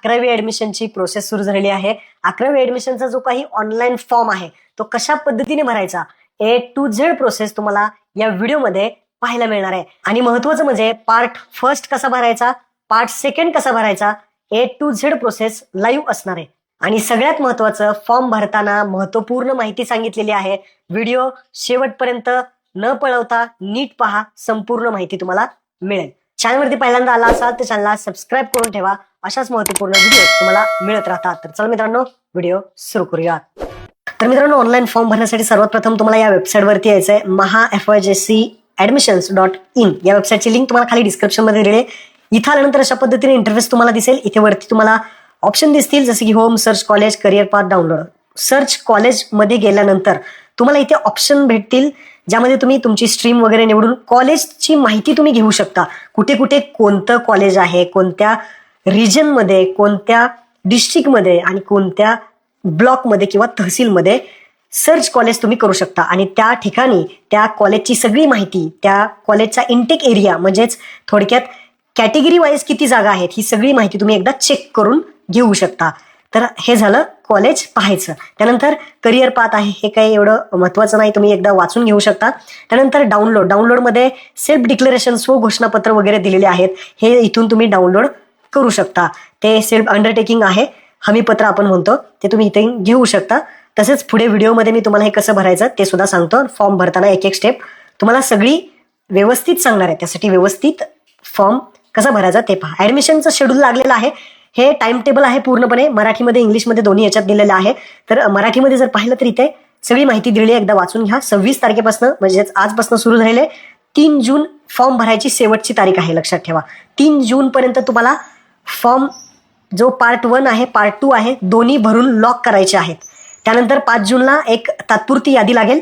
अकरावी ऍडमिशनची प्रोसेस सुरू झालेली आहे. अकरावी ऍडमिशनचा जो काही ऑनलाईन फॉर्म आहे तो कशा पद्धतीने भरायचा ए टू झेड प्रोसेस तुम्हाला या व्हिडिओमध्ये पाहायला मिळणार आहे. आणि महत्वाचं म्हणजे पार्ट फर्स्ट कसा भरायचा पार्ट सेकंड कसा भरायचा A to Z process live असणार आहे. आणि सगळ्यात महत्वाचं फॉर्म भरताना महत्त्वपूर्ण माहिती सांगितलेली आहे. व्हिडिओ शेवटपर्यंत न पळवता नीट पहा संपूर्ण माहिती तुम्हाला मिळेल. चॅनलवरती पहिल्यांदा आला असाल तर चॅनलला सबस्क्राईब करून ठेवा. अशाच महत्त्वपूर्ण व्हिडिओ तुम्हाला मिळत राहतात. तर चला मित्रांनो व्हिडिओ सुरू करूयात तर मित्रांनो ऑनलाईन फॉर्म भरण्यासाठी सर्वात प्रथम तुम्हाला या वेबसाईटवरती यायचं आहे Maha F I J C admissions dot in या वेबसाईटची लिंक तुम्हाला खाली डिस्क्रिप्शनमध्ये दिली इथं आल्यानंतर अशा पद्धतीने इंटरफेस तुम्हाला दिसेल. इथे वरती तुम्हाला ऑप्शन दिसतील जसे की home search college career path download search कॉलेजमध्ये गेल्यानंतर तुम्हाला इथे ऑप्शन भेटतील ज्यामध्ये तुम्ही तुमची स्ट्रीम वगैरे निवडून कॉलेजची माहिती तुम्ही घेऊ शकता. कुठे कुठे कोणतं कॉलेज आहे कोणत्या रिजनमध्ये कोणत्या डिस्ट्रिक्टमध्ये आणि कोणत्या ब्लॉकमध्ये किंवा तहसीलमध्ये सर्च कॉलेज तुम्ही करू शकता. आणि त्या ठिकाणी त्या कॉलेजची सगळी माहिती त्या कॉलेजचा इंटेक एरिया म्हणजेच थोडक्यात कॅटेगरी वाईज किती जागा आहेत ही सगळी माहिती तुम्ही एकदा चेक करून घेऊ शकता. तर हे झालं कॉलेज पाहायचं. त्यानंतर करिअर पाथ आहे हे काही एवढं महत्वाचं नाही तुम्ही एकदा वाचून घेऊ शकता. त्यानंतर डाउनलोड डाउनलोडमध्ये सेल्फ डिक्लेरेशन स्व घोषणापत्र वगैरे दिलेले आहेत. हे इथून तुम्ही डाउनलोड करू शकता. ते सेल्फ अंडरटेकिंग आहे हमीपत्र आपण म्हणतो ते तुम्ही इथे घेऊ शकता. तसेच पुढे व्हिडिओमध्ये मी तुम्हाला हे कसं भरायचं ते सुद्धा सांगतो. फॉर्म भरताना एक एक स्टेप तुम्हाला सगळी व्यवस्थित सांगणार आहे. त्यासाठी व्यवस्थित फॉर्म कसा भरायचा ते पहा. ऍडमिशनचं शेड्यूल लागलेलं आहे. हे टाइम टेबल आहे पूर्णपणे. मराठीमध्ये इंग्लिशमध्ये दोन्ही याच्यात दिलेलं आहे. तर मराठीमध्ये जर पाहिलं तर इथे सगळी माहिती दिलेली आहे. एकदा वाचून घ्या. सव्वीस तारखेपासून म्हणजेच आजपासून सुरू झालेले तीन जून फॉर्म भरायची शेवटची तारीख आहे लक्षात ठेवा. तीन जून पर्यंत तुम्हाला फॉर्म जो पार्ट वन आहे पार्ट टू आहे दोन्ही भरून लॉक करायचे आहेत. त्यानंतर पाच जूनला एक तात्पुरती यादी लागेल.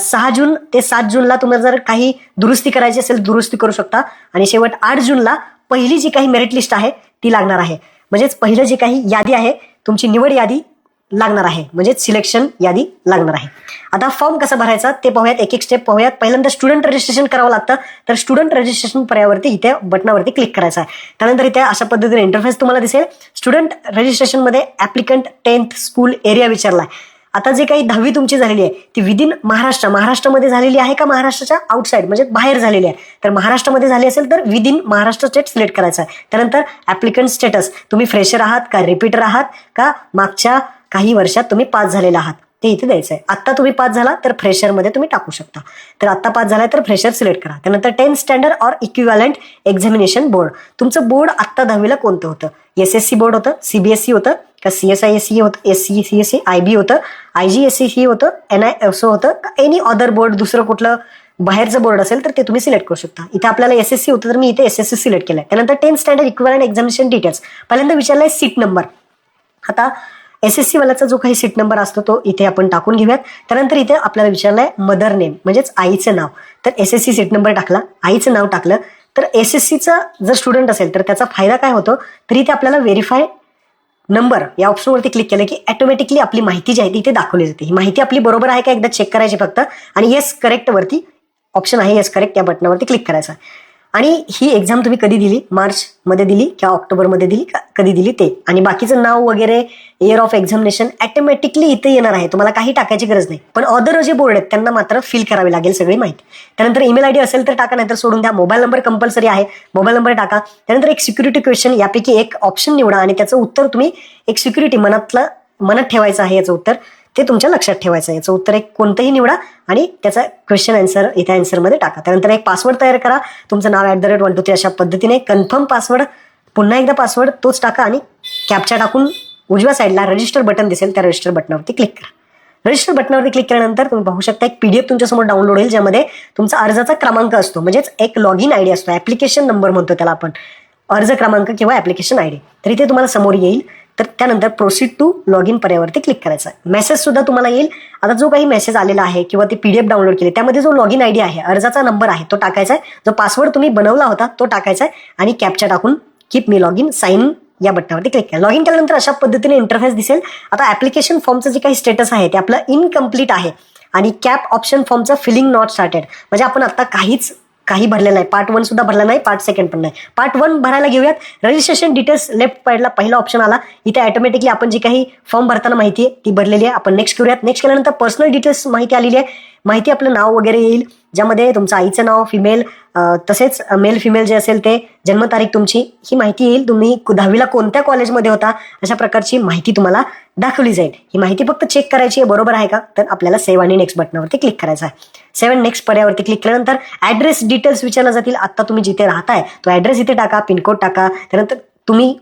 सहा जून ते सात जूनला तुम्हाला जर काही दुरुस्ती करायची असेल दुरुस्ती करू शकता. आणि शेवट आठ जूनला पहिली जी काही मेरिट लिस्ट आहे ती लागणार आहे. म्हणजेच पहिलं जी काही यादी आहे तुमची निवड यादी लागणार आहे. म्हणजेच सिलेक्शन यादी लागणार आहे. आता फॉर्म कसा भरायचा ते पाहूयात एक एक स्टेप पाहूयात. पहिल्यांदा स्टुडंट रजिस्ट्रेशन करावं लागतं. तर स्टुडंट रजिस्ट्रेशन पर्यावरती इथे बटनावरती क्लिक करायचं आहे. त्यानंतर इथे अशा पद्धतीने इंटरफेस तुम्हाला दिसेल. स्टुडंट रजिस्ट्रेशनमध्ये ऍप्लिकंट टेन्थ स्कूल एरिया विचारला आहे आता जे काही दहावी तुमची झालेली आहे ती विदिन महाराष्ट्र महाराष्ट्रामध्ये झालेली आहे का महाराष्ट्राच्या आउटसाईड म्हणजे बाहेर झालेली आहे? तर महाराष्ट्रामध्ये झाली असेल तर विदिन महाराष्ट्र स्टेट सिलेक्ट करायचं आहे. त्यानंतर ऍप्लिकंट स्टेटस तुम्ही फ्रेशर आहात का रिपीटर आहात का मागच्या काही वर्षात तुम्ही पास झालेला आहात? ते इथे द्यायचं आहे आत्ता तुम्ही पास झाला तर फ्रेशरमध्ये तुम्ही टाकू शकता. तर आत्ता पास झाला तर फ्रेशर सिलेक्ट करा. त्यानंतर tenth standard or equivalent examination board तुमचं बोर्ड आत्ता दहावीला कोणतं होतं? एस एस सी बोर्ड होतं सीबीएसई होतं का C S I S C होतं S C C S C I B होतं I G S C C होतं एन आय एस होतं का एनी अदर बोर्ड दुसरं कुठलं बाहेरचं बोर्ड असेल तर ते तुम्ही सिलेक्ट करू शकता. इथे आपल्याला एस एस सी होतं तर मी इथे एस एस सी सिलेक्ट केलं त्यानंतर tenth standard equivalent examination details पहिल्यांदा विचारलाय सीट नंबर आता एस एस सी वालाचा जो काही सीट नंबर असतो तो इथे आपण टाकून घेऊयात. त्यानंतर इथे आपल्याला विचारलंय मदर नेम म्हणजेच आईचं नाव. तर S S C seat number टाकला आईचं नाव टाकलं. तर एस एस सीचा जर स्टुडंट असेल तर त्याचा फायदा काय होतो? तर इथे आपल्याला व्हेरीफाय नंबर या ऑप्शनवरती क्लिक केलं की ऑटोमॅटिकली आपली माहिती जी आहे ती इथे दाखवली जाते. ही माहिती आपली बरोबर आहे का? एकदा चेक करायची फक्त. आणि येस करेक्ट वरती ऑप्शन आहे येस करेक्ट या बटनावरती क्लिक करायचं. आणि ही एक्झाम तुम्ही कधी दिली? मार्च मध्ये दिली किंवा ऑक्टोबरमध्ये दिली कधी दिली ते? आणि बाकीचं नाव वगैरे इयर ऑफ एक्झामिनेशन ऑटोमॅटिकली इथे येणार आहे. तुम्हाला काही टाकायची गरज नाही. पण अदर जे बोर्ड आहेत त्यांना मात्र फिल करावी लागेल सगळी माहिती. त्यानंतर ईमेल आयडी असेल तर टाका नाहीतर सोडून द्या. मोबाईल नंबर कंपल्सरी आहे. मोबाईल नंबर टाका. त्यानंतर एक सिक्युरिटी क्वेश्चन यापैकी एक ऑप्शन निवडा. आणि त्याचं उत्तर तुम्ही एक सिक्युरिटी मनातलं मनात ठेवायचं आहे याचं उत्तर. ते तुमच्या लक्षात ठेवायचं. आहे याचं उत्तर एक कोणतंही निवडा आणि त्याचा क्वेश्चन आन्सर इथे आन्सरमध्ये टाका. त्यानंतर एक पासवर्ड तयार करा. तुमचं नाव at the rate one two three अशा पद्धतीने कन्फर्म पासवर्ड पुन्हा एकदा पासवर्ड तोच टाका आणि कॅपचा टाकून उजव्या साईडला रजिस्टर बटन दिसेल त्या रजिस्टर बटनावरती क्लिक करा. रजिस्टर बटनावरती क्लिक केल्यानंतर तुम्ही पाहू शकता एक पीडीएफ तुमच्यासमोर डाउनलोड होईल ज्यामध्ये तुमचा अर्जाचा क्रमांक असतो. म्हणजेच एक लॉग इन आय डी असतो. ऍप्लिकेशन नंबर म्हणतो त्याला आपण. अर्ज क्रमांक किंवा ऍप्लिकेशन आयडी तर इथे तुम्हाला समोर येईल. तर त्यानंतर प्रोसीड टू लॉग इन पर्यावरती क्लिक करायचं. आहे मेसेज सुद्धा तुम्हाला येईल. आता जो काही मेसेज आलेला आहे किंवा ते पीडीएफ डाउनलोड केले त्यामध्ये जो लॉग इन आयडी आहे अर्जाचा नंबर आहे तो टाकायचा आहे. जो पासवर्ड तुम्ही बनवला होता तो टाकायचा आहे आणि कॅपचा टाकून keep me log in sign या बटनावरती क्लिक करा. लॉग इन केल्यानंतर अशा पद्धतीने इंटरफेस दिसेल. आता ऍप्लिकेशन फॉर्मचं जे काही स्टेटस आहे ते आपलं इनकम्प्लीट आहे. आणि कॅप ऑप्शन फॉर्मचं फिलिंग नॉट स्टार्टेड म्हणजे आपण आता काहीच काही भरलेलं नाही. पार्ट वन सुद्धा भरला नाही पार्ट सेकंड पण नाही. पार्ट वन भरायला घेऊयात. रजिस्ट्रेशन डिटेल्स लेफ्ट साईडला पहिला ऑप्शन आला. इथे ऑटोमॅटिकली आपण जी काही फॉर्म भरताना माहिती आहे ती भरलेली आहे. आपण नेक्स्ट करूयात. नेक्स्ट केल्यानंतर पर्सनल डिटेल्स माहिती आलेली आहे. माहिती आपलं नाव वगैरे येईल. ज्यामध्ये तुमचं आईचं नाव फिमेल तसेच मेल फिमेल जे असेल ते जन्मतारीख तुमची ही माहिती येईल. तुम्ही दहावीला कोणत्या कॉलेजमध्ये होता अशा प्रकारची माहिती तुम्हाला दाखवली जाईल. ही माहिती फक्त चेक करायची आहे बरोबर आहे का? तर आपल्याला सेव्ह आणि नेक्स्ट बटनावरती क्लिक करायचं आहे. सेवन नेक्स्ट पर्यावरती क्लिक केल्यानंतर ऍड्रेस डिटेल्स विचारला जातील. आता तुम्ही जिथे राहताय तो ऍड्रेस इथे टाका पिनकोड टाका. त्यानंतर तुम्ही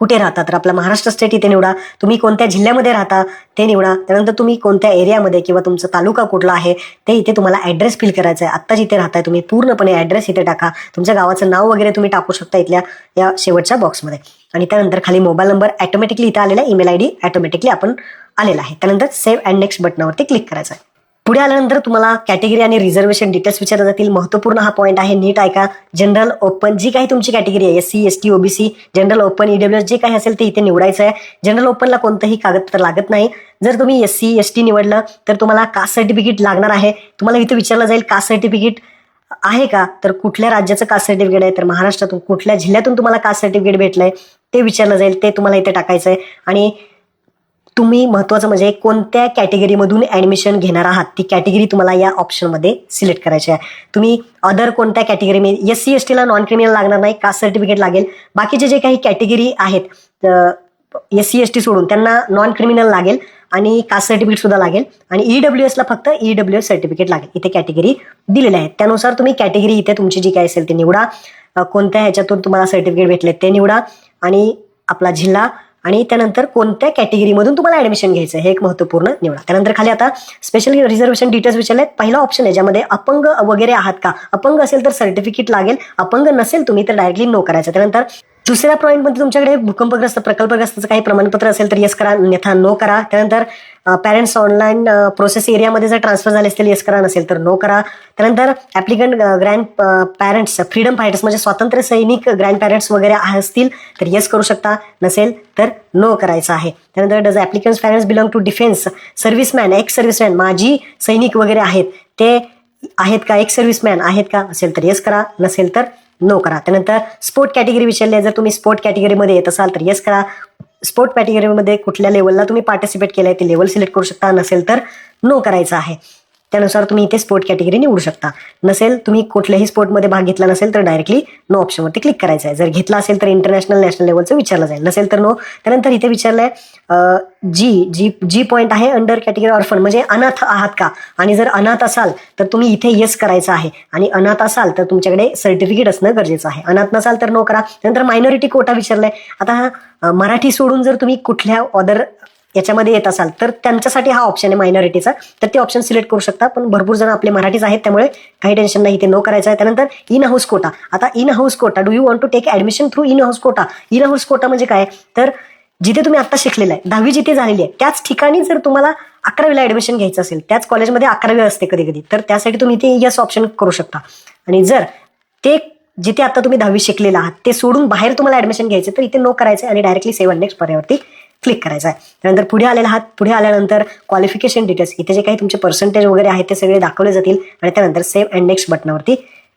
कुठे राहता? तर आपला महाराष्ट्र स्टेट इथे निवडा. तुम्ही कोणत्या जिल्ह्यामध्ये राहता? ते निवडा. त्यानंतर तुम्ही कोणत्या एरियामध्ये किंवा तुमचा तालुका कुठला आहे? ते इथे तुम्हाला ॲड्रेस फिल करायचा आहे आत्ता जिथे राहताय तुम्ही पूर्णपणे ॲड्रेस इथे टाका. तुमच्या गावाचं नाव वगैरे तुम्ही टाकू शकता इथल्या या शेवटच्या बॉक्समध्ये आणि त्यानंतर खाली मोबाईल नंबर ॲटोमॅटिकली इथे आलेला ईमेल आय डी ॲटोमॅटिकली आपण आलेला आहे. त्यानंतर सेव्ह अँड नेक्स्ट बटनावरती क्लिक करायचं आहे पुढे आल्यानंतर तुम्हाला कॅटेगरी आणि रिझर्वेशन डिटेल्स विचारले जातील. महत्त्वपूर्ण हा पॉईंट आहे नीट ऐका. जनरल ओपन जी काही तुमची कॅटेगरी आहे S C S T OBC general open EW जे काही असेल ते इथे निवडायचं आहे. जनरल ओपनला कोणतंही कागदपत्र लागत नाही. जर तुम्ही एस सी एस टी निवडलं तर तुम्हाला कास्ट सर्टिफिकेट लागणार आहे? तुम्हाला इथे विचारलं जाईल कास्ट सर्टिफिकेट आहे का? तर कुठल्या राज्याचं कास्ट सर्टिफिकेट आहे? तर महाराष्ट्रातून कुठल्या जिल्ह्यातून तुम्हाला कास्ट सर्टिफिकेट भेटलंय? ते विचारलं जाईल ते तुम्हाला इथे टाकायचं आहे. आणि तुम्ही महत्वाचं म्हणजे कोणत्या कॅटेगरीमधून ऍडमिशन घेणार आहात? ती कॅटेगरी तुम्हाला या ऑप्शनमध्ये सिलेक्ट करायची आहे. तुम्ही अदर कोणत्या कॅटेगरी एस सी एस टीला नॉन क्रिमिनल लागणार नाही कास्ट सर्टिफिकेट लागेल. बाकीचे जे काही कॅटेगरी आहेत एस सी एस टी सोडून त्यांना नॉन क्रिमिनल लागेल आणि कास्ट सर्टिफिकेट सुद्धा लागेल. आणि ई ईडब्ल्यू एसला फक्त ईडब्ल्यू एस सर्टिफिकेट लागेल. इथे कॅटेगरी दिलेल्या आहेत. त्यानुसार तुम्ही कॅटेगरी इथे तुमची जी काय असेल ते निवडा. कोणत्या ह्याच्यातून तुम्हाला सर्टिफिकेट भेटले ते निवडा. आणि आपला जिल्हा आणि त्यानंतर कोणत्या कॅटेगरीमधून तुम्हाला ऍडमिशन घ्यायचं हे एक महत्त्वपूर्ण निवडा. त्यानंतर खाली आता स्पेशल रिझर्वेशन डिटेल्स विचारले पहिला ऑप्शन आहे ज्यामध्ये अपंग वगैरे आहात का? अपंग असेल तर सर्टिफिकेट लागेल. अपंग नसेल तुम्ही तर डायरेक्टली नो करायचं. त्यानंतर दुसऱ्या पॉईंटमध्ये तुमच्याकडे भूकंपग्रस्त प्रकल्पग्रस्तचं काही प्रमाणपत्र असेल तर येस करा अन्यथा नो करा. त्यानंतर पॅरेंट्स ऑनलाईन प्रोसेस एरियामध्ये जर ट्रान्सफर झाले असतील येस करा नसेल तर नो करा. त्यानंतर applicant grand parents freedom fighters म्हणजे स्वातंत्र्य सैनिक ग्रँड पॅरेंट्स वगैरे असतील तर येस करू शकता. नसेल तर नो करायचं आहे. त्यानंतर does applicants parents belong to defence serviceman ex serviceman माजी सैनिक वगैरे आहेत ते आहेत का? एक सर्व्हिसमॅन आहेत का? असेल तर येस करा. नसेल तर नो करा. त्यानंतर स्पोर्ट कॅटेगरी विचारली आहे जर तुम्ही स्पोर्ट कॅटेगरीमध्ये येत असाल तर येस करा. स्पोर्ट कॅटेगरीमध्ये कुठल्या लेवलला तुम्ही पार्टिसिपेट केलंय ते लेवल सिलेक्ट करू शकता. नसेल तर नो करायचं आहे. त्यानुसार तुम्ही इथे स्पोर्ट कॅटेगरी निवडू शकता. नसेल तुम्ही कुठल्याही स्पोर्टमध्ये भाग घेतला नसेल तर डायरेक्टली नो ऑप्शनवरती क्लिक करायचं आहे. जर घेतला असेल तर इंटरनॅशनल नॅशनल लेवलचं विचारलं जाईल. नसेल तर नो त्यानंतर इथे विचारलंय आहे जी जी जी पॉईंट आहे अंडर कॅटेगरी ऑर्फन म्हणजे अनाथ आहात का? आणि जर अनाथ असाल तर तुम्ही इथे येस करायचं आहे. आणि अनाथ असाल तर तुमच्याकडे सर्टिफिकेट असणं गरजेचं आहे. अनाथ नसाल तर नो करा. त्यानंतर मायनॉरिटी कोटा विचारलाय. आता मराठी सोडून जर तुम्ही कुठल्या अदर याच्यामध्ये येत असाल. तर त्यांच्यासाठी हा ऑप्शन आहे मायनॉरिटीचा तर ते ऑप्शन सिलेक्ट करू शकता पण भरपूर जण आपले मराठीच आहेत. त्यामुळे काही टेन्शन नाही. इथे नो करायचं आहे. त्यानंतर इन हाऊस कोटा आता in house quota do you want to take admission through in house quota in house quota म्हणजे काय? तर जिथे तुम्ही आता शिकलेला आहे दहावी जिथे झालेली आहे त्याच ठिकाणी जर तुम्हाला अकरावीला ऍडमिशन घ्यायचं असेल त्याच कॉलेजमध्ये अकरावी असते कधी कधी तर त्यासाठी तुम्ही इथे यस ऑप्शन करू शकता. आणि जर ते जिथे आता तुम्ही दहावी शिकलेला आहात ते सोडून बाहेर तुम्हाला ऍडमिशन घ्यायचं तर इथे नो करायचं आणि डायरेक्टली सेवन नेक्स्ट पर्यावरती क्लिक करायचा आहे. त्यानंतर पुढे आलेला आहात पुढे आल्यानंतर क्वालिफिकेशन डिटेल्स इथे जे काही तुमचे पर्सेंटेज वगैरे आहेत ते सगळे दाखवले जातील. आणि त्यानंतर सेव्ह अँड नेक्स्ट बटनावरती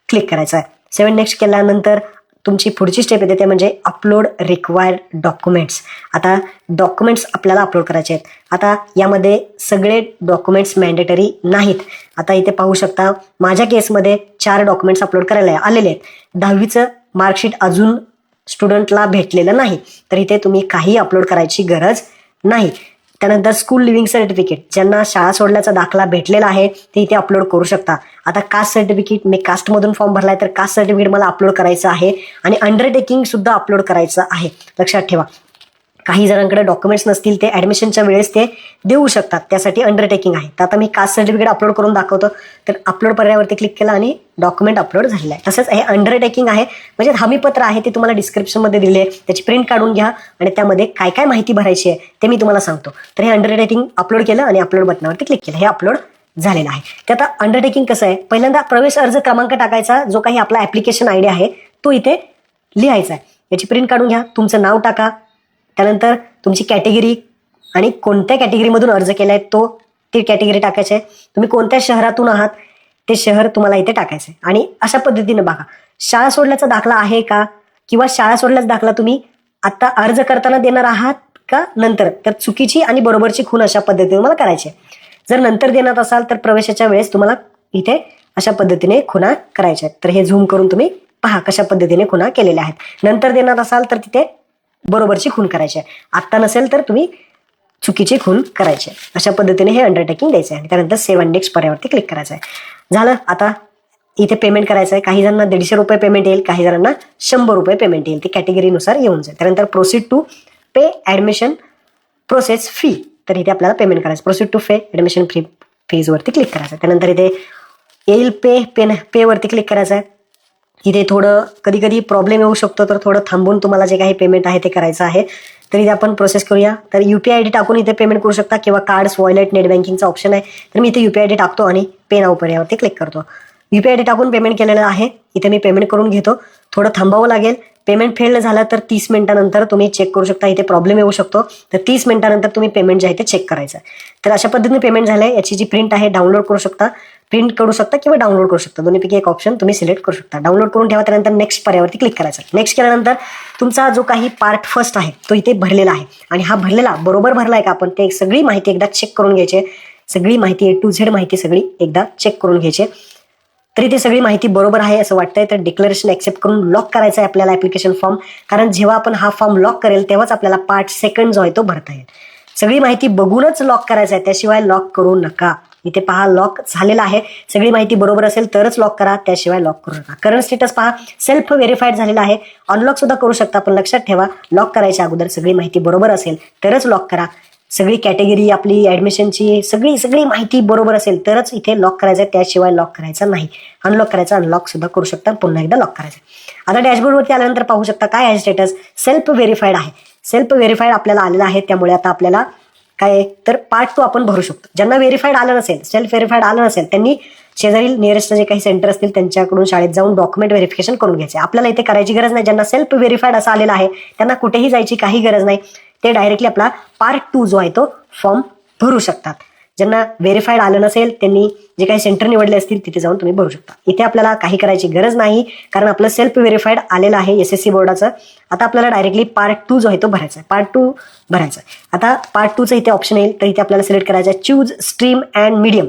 क्लिक करायचं आहे. सेव्ह नेक्स्ट केल्यानंतर तुमची पुढची स्टेप येते ते म्हणजे अपलोड रिक्वायर्ड डॉक्युमेंट्स आता डॉक्युमेंट्स आपल्याला अपलोड करायचे आहेत. आता यामध्ये सगळे डॉक्युमेंट्स मॅन्डेटरी नाहीत. आता इथे पाहू शकता माझ्या केसमध्ये चार डॉक्युमेंट्स अपलोड करायला आलेले आहेत. दहावीचं मार्कशीट अजून स्टुडंटला भेटलेलं नाही. तर इथे तुम्ही काही अपलोड करायची गरज नाही. त्यानंतर स्कूल लिव्हिंग सर्टिफिकेट ज्यांना शाळा सोडल्याचा दाखला भेटलेला आहे ते इथे अपलोड करू शकता. आता कास्ट सर्टिफिकेट मी कास्टमधून फॉर्म भरलाय तर कास्ट सर्टिफिकेट मला अपलोड करायचं आहे आणि अंडरटेकिंग सुद्धा अपलोड करायचं आहे. लक्षात ठेवा. काही जणांकडे डॉक्युमेंट्स नसतील ते ऍडमिशनच्या वेळेस ते देऊ शकतात. त्यासाठी अंडरटेकिंग आहे. तर आता मी कास्ट सर्टिफिकेट अपलोड करून दाखवतो. तर अपलोड पर्यावरती क्लिक केलं आणि डॉक्युमेंट अपलोड झालेलं आहे. तसंच हे अंडरटेकिंग आहे. म्हणजे हमीपत्र आहे ते तुम्हाला डिस्क्रिप्शनमध्ये दिले आहे. त्याची प्रिंट काढून घ्या आणि त्यामध्ये काय काय माहिती भरायची आहे ते मी तुम्हाला सांगतो. तर हे अंडरटेकिंग अपलोड केलं आणि अपलोड बटनावरती क्लिक केलं. हे अपलोड झालेलं आहे. ते आता अंडरटेकिंग कसं आहे? पहिल्यांदा प्रवेश अर्ज क्रमांक टाकायचा जो काही आपला ऍप्लिकेशन आय डी आहे तो इथे लिहायचा आहे. याची प्रिंट काढून घ्या. तुमचं नाव टाका. त्यानंतर तुमची कॅटेगरी आणि कोणत्या कॅटेगरीमधून अर्ज केलाय तो ती कॅटेगरी टाकायची आहे. तुम्ही कोणत्या शहरातून आहात ते शहर तुम्हाला इथे टाकायचं आहे आणि अशा पद्धतीने बघा शाळा सोडल्याचा दाखला आहे का? किंवा शाळा सोडल्याचा दाखला तुम्ही आता अर्ज करताना देणार आहात का नंतर? तर चुकीची आणि बरोबरची खून अशा पद्धतीने तुम्हाला करायची आहे. जर नंतर देणार असाल तर प्रवेशाच्या वेळेस तुम्हाला इथे अशा पद्धतीने खुणा करायच्या आहेत. तर हे झूम करून तुम्ही पहा कशा पद्धतीने खुणा केलेल्या आहेत. नंतर देणार असाल तर तिथे बरोबरची खून करायची. आहे आत्ता नसेल तर तुम्ही चुकीची खून करायची. आहे अशा पद्धतीने हे अंडरटेकिंग द्यायचं आहे. आणि त्यानंतर सेव्ह इंडेक्स पर्यावरती क्लिक करायचं आहे. झालं. आता इथे पेमेंट करायचं आहे काही जणांना दीडशे रुपये पेमेंट येईल काही जणांना शंभर रुपये पेमेंट येईल. ते कॅटेगरीनुसार येऊन जाईल. त्यानंतर proceed to pay admission process fee तर इथे आपल्याला पेमेंट करायचं. Proceed to pay admission fee फीजवरती click करायचं त्यानंतर इथे येईल पे पेन पेवरती क्लिक करायचं आहे. इथे थोडं कधी कधी प्रॉब्लेम येऊ शकतो तर थोडं थांबून तुम्हाला जे काही पेमेंट आहे ते करायचं आहे. तर इथे आपण प्रोसेस करूया. तर युपीआय आय डी टाकून इथे पेमेंट करू शकता किंवा कार्ड्स वॉलेट नेट बँकिंगचा ऑप्शन आहे. तर मी इथे युपीआय आय डी टाकतो आणि पे नाव पर्यावरती क्लिक करतो. युपीआय आय डी टाकून पेमेंट केलेलं आहे. इथे मी पेमेंट करून घेतो. थोडं थांबावं लागेल. पेमेंट फेल झालं तर तीस मिनिटानंतर तुम्ही चेक करू शकता. इथे प्रॉब्लेम येऊ शकतो. तर तीस मिनिटानंतर तुम्ही पेमेंट जे आहे ते चेक करायचं आहे. तर अशा पद्धतीने पेमेंट झालं आहे याची जी प्रिंट आहे डाउनलोड करू शकता. प्रिंट करू शकता किंवा डाउनलोड करू शकता. दोन्हीपैकी एक ऑप्शन तुम्ही सिलेक्ट करू शकता. डाउनलोड करून ठेवा त्यानंतर नेक्स्ट पर्यावरती क्लिक करायचं. नेक्स्ट केल्यानंतर तुमचा जो काही पार्ट फर्स्ट आहे तो इथे भरलेला आहे. आणि हा भरलेला बरोबर भरला आहे का आपण ते सगळी माहिती एकदा चेक करून घ्यायची. सगळी माहिती ए टू झेड माहिती सगळी एकदा चेक करून घ्यायची. तरी ते सगळी माहिती बरोबर आहे असं वाटतंय तर डिक्लेरेशन ऍक्सेप्ट करून लॉक करायचं आहे आपल्याला ऍप्लिकेशन फॉर्म कारण जेव्हा आपण हा फॉर्म लॉक करेल तेव्हाच आपल्याला पार्ट सेकंड जो आहे तो भरता येईल. सगळी माहिती बघूनच लॉक करायचा आहे त्याशिवाय लॉक करू नका. इथे पहा लॉक झालेला आहे. सगळी माहिती बरोबर असेल तरच लॉक करा त्याशिवाय लॉक करू नका. करंट स्टेटस पहा सेल्फ व्हेरीफाईड झालेला आहे. अनलॉक सुद्धा करू शकता पण लक्षात ठेवा लॉक करायच्या अगोदर सगळी माहिती बरोबर असेल तरच लॉक करा. सगळी कॅटेगरी आपली ऍडमिशनची सगळी सगळी माहिती बरोबर असेल तरच इथे लॉक करायचं आहे त्याशिवाय लॉक करायचं नाही. अनलॉक करायचं अनलॉक सुद्धा करू शकता पुन्हा एकदा लॉक करायचं आता डॅशबोर्डवरती आल्यानंतर पाहू शकता काय आहे स्टेटस सेल्फ व्हेरीफाईड आहे. सेल्फ व्हेरीफाईड आपल्याला आलेला आहे त्यामुळे आता आपल्याला काय तर पार्ट टू आपण भरू शकतो. ज्यांना व्हेरीफाईड आलं नसेल सेल्फ व्हेरीफाईड आलं नसेल त्यांनी शेजारील नियरेस्ट जे काही सेंटर असतील त्यांच्याकडून शाळेत जाऊन डॉक्युमेंट व्हेरिफिकेशन करून घ्यायचे. आपल्याला इथे करायची गरज नाही. ज्यांना सेल्फ व्हेरीफाईड असं आलेलं आहे त्यांना कुठेही जायची काही गरज नाही. ते डायरेक्टली आपला पार्ट टू जो आहे तो फॉर्म भरू शकतात. ज्यांना व्हेरीफाईड आलं नसेल त्यांनी जे काही सेंटर निवडले असतील तिथे जाऊन तुम्ही भरू शकता. इथे आपल्याला काही करायची गरज नाही कारण आपलं सेल्फ व्हेरीफाईड आलेलं आहे एस एस सी बोर्डाचं आता आपल्याला डायरेक्टली पार्ट टू जो आहे तो भरायचा आहे. पार्ट टू भरायचा आहे. आता पार्ट टूचं इथे ऑप्शन येईल तर इथे आपल्याला सिलेक्ट करायचं आहे. चूज स्ट्रीम अँड मीडियम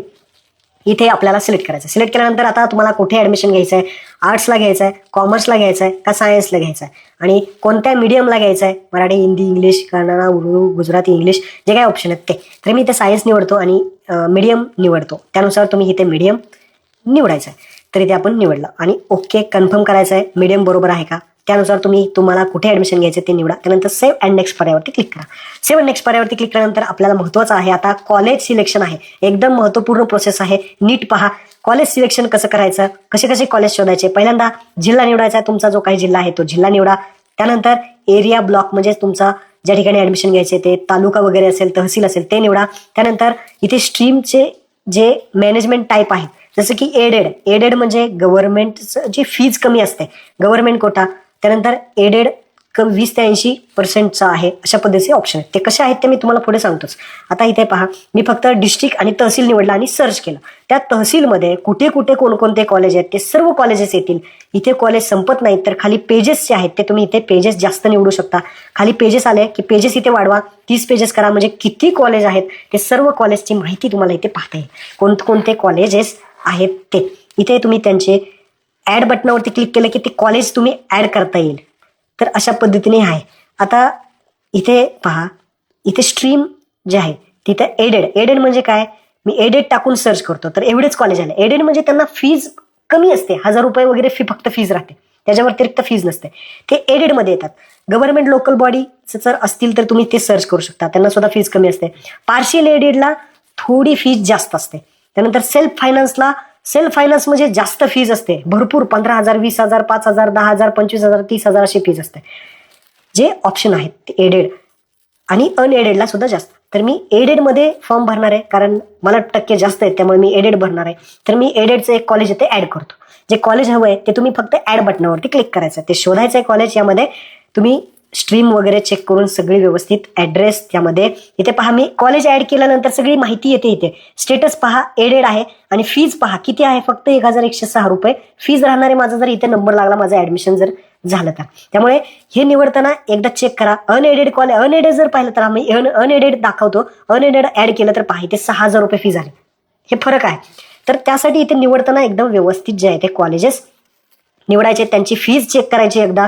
इथे आपल्याला सिलेक्ट करायचं सिलेक्ट केल्यानंतर आता तुम्हाला कुठे ॲडमिशन घ्यायचं आहे आर्ट्सला घ्यायचं आहे कॉमर्सला घ्यायचं आहे का सायन्सला घ्यायचं आहे आणि कोणत्या मीडियमला घ्यायचं आहे मराठी हिंदी इंग्लिश कन्नड उर्दू गुजराती इंग्लिश जे काही ऑप्शन आहेत ते. तर मी इथे सायन्स निवडतो आणि मीडियम निवडतो. त्यानुसार तुम्ही इथे मीडियम निवडायचं आहे तर इथे आपण निवडलं. आणि ओके कन्फर्म करायचं आहे मीडियम बरोबर आहे का? त्यानुसार तुम्ही तुम्हाला कुठे ॲडमिशन घ्यायचं ते निवडा. त्यानंतर सेव्ह अँड नेक्स्ट पर्यावरती क्लिक करा. सेव्ह अँड नेक्स्ट पर्यावरती क्लिक केल्यानंतर आपल्याला महत्त्वाचं आहे आता कॉलेज सिलेक्शन आहे. एकदम महत्त्वपूर्ण प्रोसेस आहे. नीट पहा. कॉलेज सिलेक्शन कसं करायचं? कसे कसे कॉलेज शोधायचे? पहिल्यांदा जिल्हा निवडायचा आहे तुमचा जो काही जिल्हा आहे तो जिल्हा निवडा. त्यानंतर एरिया ब्लॉक म्हणजे तुमचा ज्या ठिकाणी ॲडमिशन घ्यायचे ते तालुका वगैरे असेल तहसील असेल ते निवडा. त्यानंतर इथे स्ट्रीमचे जे मॅनेजमेंट टाईप आहेत जसं की एडेड एडेड म्हणजे गव्हर्नमेंटचं जी फीज कमी असते. गव्हर्नमेंट कोटा त्यानंतर एडेड कमी वीस ते ऐंशी पर्सेंटचा आहे अशा पद्धतीचे ऑप्शन आहेत. ते कसे आहेत ते मी तुम्हाला पुढे सांगतोच. आता इथे पहा मी फक्त डिस्ट्रिक्ट आणि तहसील निवडला आणि सर्च केलं. त्या तहसीलमध्ये कुठे कुठे कोणकोणते कॉलेज आहेत ते सर्व कॉलेजेस येतील. इथे कॉलेज संपत नाहीत तर खाली पेजेस जे आहेत ते तुम्ही इथे पेजेस जास्त निवडू शकता. खाली पेजेस आले की पेजेस इथे वाढवा. तीस पेजेस करा. म्हणजे किती कॉलेज आहेत ते सर्व कॉलेजची माहिती तुम्हाला इथे पाहता येईल. कोणकोणते कॉलेजेस आहेत ते. इथे तुम्ही त्यांचे ॲड बटनावरती क्लिक केलं की ते कॉलेज तुम्ही ॲड करता येईल. तर अशा पद्धतीने आहे. आता इथे पहा. इथे स्ट्रीम जे आहे तिथं एडेड एडेड म्हणजे काय? मी एडेड टाकून सर्च करतो. तर एवढेच कॉलेज आले. एडेड म्हणजे त्यांना फीज कमी असते. हजार रुपये वगैरे फी फक्त फीज राहते. त्याच्या व्यतिरिक्त फीज नसते. ते एडेडमध्ये येतात. गव्हर्नमेंट लोकल बॉडीचं जर असतील तर तुम्ही ते सर्च करू शकता. त्यांना सुद्धा फीज कमी असते. पार्शियल एडेडला थोडी फीज जास्त असते. त्यानंतर सेल्फ फायनान्सला सेल्फ फायनान्स म्हणजे जास्त फीज असते. भरपूर पंधरा हजार वीस हजार पाच हजार दहा हजार पंचवीस हजार तीस हजार अशी फीज असते. जे ऑप्शन आहेत ते एडेड आणि अनएडेडला सुद्धा जास्त. तर मी एडेडमध्ये फॉर्म भरणार आहे कारण मला टक्के जास्त आहेत त्यामुळे मी एडेड भरणार आहे. तर मी एडेडचं एक कॉलेज ते ॲड करतो. जे कॉलेज हवं आहे ते तुम्ही फक्त ॲड बटनावरती क्लिक करायचं ते शोधायचं आहे कॉलेज यामध्ये तुम्ही स्ट्रीम वगैरे चेक करून सगळी व्यवस्थित ऍड्रेस त्यामध्ये. इथे पहा मी कॉलेज ऍड केल्यानंतर सगळी माहिती येते इथे. स्टेटस पहा एडेड आहे. आणि फीज पहा किती आहे? फक्त एक हजार एकशे सहा रुपये. फीज राहणारे माझा जर इथे नंबर लागला माझं ऍडमिशन जर झालं तर. त्यामुळे हे निवडताना एकदा चेक करा. अनएडेड कॉलेज अनएडेड जर पाहिलं तर आम्ही अनएडेड दाखवतो. अनएडेड ऍड केलं तर पहा इथे सहा हजार रुपये फीज आहे हे फरक आहे. तर त्यासाठी इथे निवडताना एकदम व्यवस्थित जे आहे ते कॉलेजेस निवडायचे त्यांची फीज चेक करायची एकदा.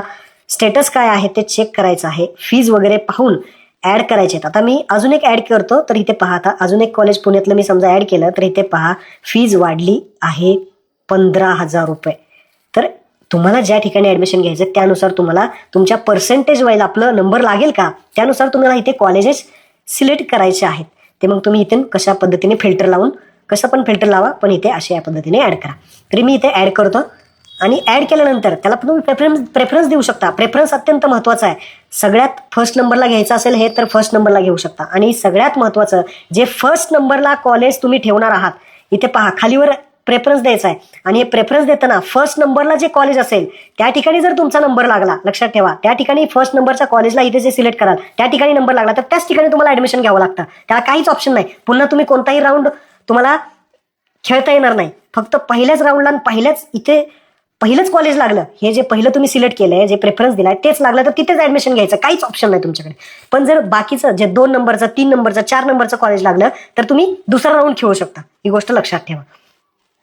स्टेटस काय आहे ते चेक करायचं आहे. फीज वगैरे पाहून ऍड करायचे आहेत. आता मी अजून एक ऍड करतो तर इथे पहा आता. अजून एक कॉलेज पुण्यातलं मी समजा ऍड केलं तर इथे पहा फीज वाढली आहे पंधरा हजार रुपये. तर तुम्हाला ज्या ठिकाणी ऍडमिशन घ्यायचं त्यानुसार तुम्हाला तुमच्या पर्सेंटेज वाईज आपलं नंबर लागेल का? त्यानुसार तुम्हाला इथे कॉलेजेस सिलेक्ट करायचे आहेत. ते मग तुम्ही इथे कशा पद्धतीने फिल्टर लावून कसं पण फिल्टर लावा पण इथे अशा या पद्धतीने ऍड करा. तरी मी इथे ऍड करतो. आणि ऍड केल्यानंतर त्याला तुम्ही प्रेफरन्स प्रेफरन्स देऊ शकता. प्रेफरन्स अत्यंत महत्त्वाचा आहे. सगळ्यात फर्स्ट नंबरला घ्यायचं असेल हे तर फर्स्ट नंबरला घेऊ शकता. आणि सगळ्यात महत्त्वाचं जे फर्स्ट नंबरला कॉलेज तुम्ही ठेवणार आहात इथे पहा खालीवर प्रेफरन्स द्यायचा आहे. आणि हे प्रेफरन्स देताना फर्स्ट नंबरला जे कॉलेज असेल त्या ठिकाणी जर तुमचा नंबर लागला लक्षात ठेवा त्या ठिकाणी फर्स्ट नंबरच्या कॉलेजला इथे जे सिलेक्ट कराल त्या ठिकाणी नंबर लागला तर त्याच ठिकाणी तुम्हाला ऍडमिशन घ्यावं लागतं. त्याला काहीच ऑप्शन नाही. पुन्हा तुम्ही कोणताही राऊंड तुम्हाला खेळता येणार नाही. फक्त पहिल्याच राऊंडला आणि पहिल्याच इथे पहिलंच कॉलेज लागलं. हे जे पहिलं तुम्ही सिलेक्ट केलंय जे प्रेफरन्स दिलाय तेच लागलं तर तिथेच ऍडमिशन घ्यायचं. काहीच ऑप्शन नाही तुमच्याकडे. पण जर बाकीचं जे दोन नंबरचं तीन नंबरचं चार नंबरचं कॉलेज लागलं तर तुम्ही दुसरा राऊंड खेळू शकता. ही गोष्ट लक्षात ठेवा.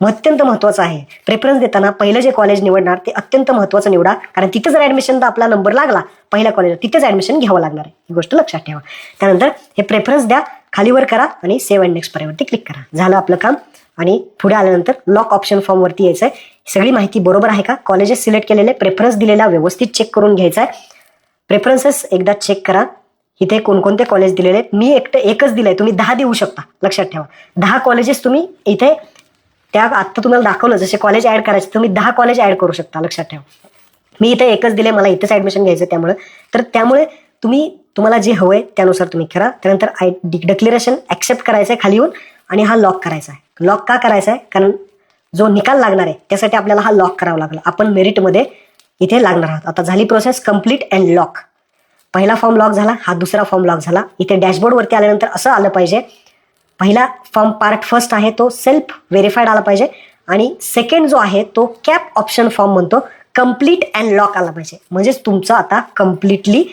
अत्यंत महत्वाचं आहे. प्रेफरन्स देताना पहिलं जे कॉलेज निवडणार ते अत्यंत महत्वाचं निवडा. कारण तिथे जर ऍडमिशन आपला नंबर लागला पहिल्या कॉलेजला तिथेच ऍडमिशन घ्यावं लागणार आहे. ही गोष्ट लक्षात ठेवा. त्यानंतर हे प्रेफरन्स द्या खालीवर करा आणि सेव्ह अँड नेक्स्ट पर्यावरती क्लिक करा. झालं आपलं काम. आणि पुढे आल्यानंतर लॉक ऑप्शन फॉर्मवरती यायचं आहे सगळी माहिती बरोबर आहे का? कॉलेजेस सिलेक्ट केलेले प्रेफरन्स दिलेला व्यवस्थित चेक करून घ्यायचा आहे प्रेफरन्सेस एकदा चेक करा. इथे कोणकोणते कॉलेज दिलेले आहेत? मी एकटं एकच दिलंय. तुम्ही दहा देऊ शकता. लक्षात ठेवा. दहा कॉलेजेस तुम्ही इथे त्या आत्ता तुम्हाला दाखवलं. जसे कॉलेज ऍड करायचे तुम्ही दहा कॉलेज ऍड करू शकता. लक्षात ठेवा. मी इथे एकच दिले मला इथेच ऍडमिशन घ्यायचं त्यामुळे. तर त्यामुळे तुम्ही तुम्हाला जे हवंय त्यानुसार तुम्ही करा. त्यानंतर आय डिक्लेरेशन ऍक्सेप्ट करायचं आहे खाली येऊन आणि हा लॉक करायचा आहे. लॉक का करायचा आहे? कारण जो निकाल लागणार आहे त्यासाठी आपल्याला हा लॉक करावा लागला. आपण मेरिटमध्ये इथे लागणार आहोत. आता झाली प्रोसेस कंप्लीट अँड लॉक पहिला फॉर्म लॉक झाला हा दुसरा फॉर्म लॉक झाला. इथे डॅशबोर्डवरती आल्यानंतर असं आलं पाहिजे पहिला फॉर्म पार्ट फर्स्ट आहे तो सेल्फ व्हेरीफाईड आला पाहिजे. आणि सेकंड जो आहे तो कॅप ऑप्शन फॉर्म म्हणतो कंप्लीट अँड लॉक आला पाहिजे. म्हणजेच तुमचं आता कम्प्लिटली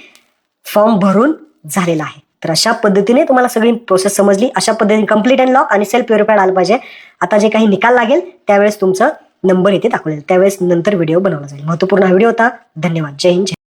फॉर्म भरून झालेला आहे. तर अशा पद्धतीने तुम्हाला सगळी प्रोसेस समजली. अशा पद्धतीने कंप्लीट अँड लॉक आणि सेल्फ प्युरिफाईड आलं पाहिजे. आता जे काही निकाल लागेल त्यावेळेस तुमचं नंबर इथे दाखवलेला त्यावेळेस नंतर व्हिडिओ बनवला जाईल. महत्त्वपूर्ण व्हिडिओ होता. धन्यवाद. जय हिंद जय